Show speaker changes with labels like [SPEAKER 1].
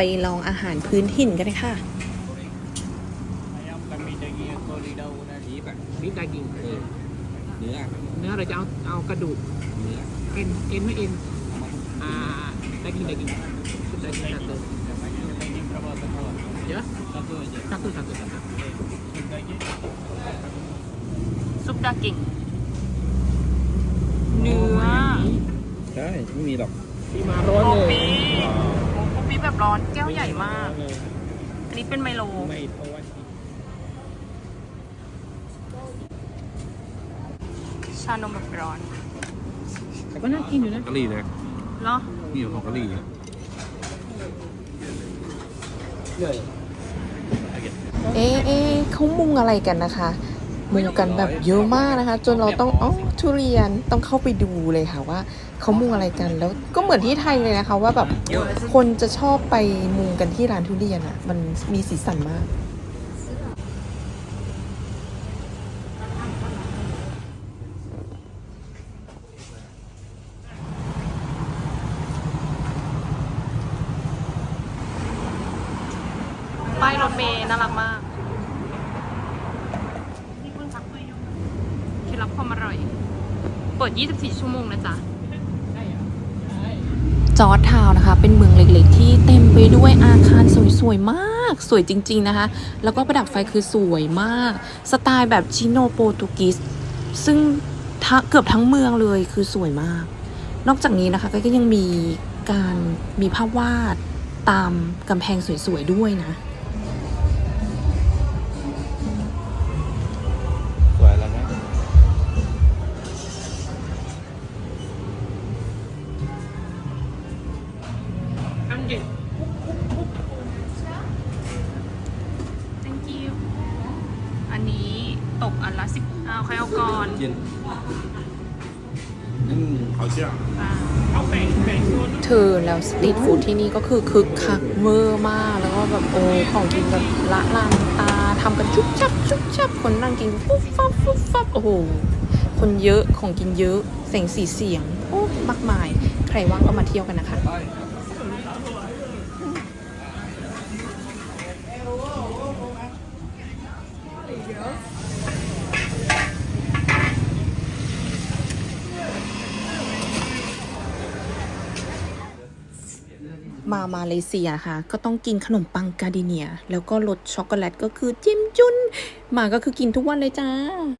[SPEAKER 1] ไปลองอาหารพื้นถิ่นกันค่ะ
[SPEAKER 2] บีฟดา
[SPEAKER 3] กิง
[SPEAKER 2] เออเนื้อ
[SPEAKER 3] เนื้อเราจะเอาเอากระดูก
[SPEAKER 2] เนื้อ
[SPEAKER 3] เอ็นเอ็นไม่เอ็นอ่าด้กินได้กินได้กินสัตว์เลยเยอะสัตว์เยอะสัตว์สัตว์สัต
[SPEAKER 1] ซุปดากิงเนื้อ
[SPEAKER 2] ใช่ไม่มีหรอก
[SPEAKER 3] ที่มาร้อนเลย
[SPEAKER 1] โอ้โหปีแบบร้อนแก้วใหญ่มาก อันนี้เป็นไมโล
[SPEAKER 3] ไม่เพราะว่า
[SPEAKER 1] ชานมแบบร้อน
[SPEAKER 3] แต่ก็น่ากินอยู่นะ
[SPEAKER 2] กะหรี่นะ
[SPEAKER 1] เหรอ
[SPEAKER 2] นี่ของกะหรี่อะ
[SPEAKER 3] เลย
[SPEAKER 1] เอ๊ะเอ๊ะเขามุงอะไรกันนะคะ มุงกันแบบเยอะมากนะคะ จนเราต้องอ๋อทุเรียนต้องเข้าไปดูเลยค่ะว่าเขามุงอะไรกันแล้วก็เหมือนที่ไทยเลยนะคะ ว่าแบบคนจะชอบไปมุงกันที่ร้านทุเรียนอะ มันมีสีสันมากป้ายรถเมย์น่ารักมากนี่คุณซักคุยอยู่ เคล็ดลับความอร่อย เปิด 24 ชั่วโมงนะจ๊ะจอร์ดทาวนะคะ เป็นเมืองเล็กๆ ที่เต็มไปด้วยอาคารสวยๆ มาก สวยจริง ๆ นะคะ แล้วก็ประดับไฟคือสวยมาก สไตล์แบบชิโนโปรตุกีสซึ่งเกือบทั้งเมืองเลยคือสวยมาก นอกจากนี้นะคะก็ยังมีการมีภาพวาดตามกำแพงสวยๆ ด้วย
[SPEAKER 2] นะ
[SPEAKER 3] อันเด็ด
[SPEAKER 1] thank you อันนี้ตกอันละสิบเอาใครเอาก่อน
[SPEAKER 2] เย็นอืมเขาเชื่อ
[SPEAKER 3] เอาแบ่งแบ่งตัว
[SPEAKER 1] เธอแล้วสตรีทฟู้ดที่นี่ก็คือคึกคักเวอร์มาก แล้วก็แบบโอ้ของกินแบบละลานตาทำกันชุบชับชุบชับคนนั่งกินฟุบฟับฟุบฟับโอ้โหคนเยอะของกินเยอะแสงสีเสียงโอ้มากมาย ใครว่างก็มาเที่ยวกันนะคะ มามาเลเซียนะคะก็ต้องกินขนมปังกาดิเนีย แล้วก็รสช็อกโกแลตก็คือจิ้มจุนมาก็คือกินทุกวันเลยจ้า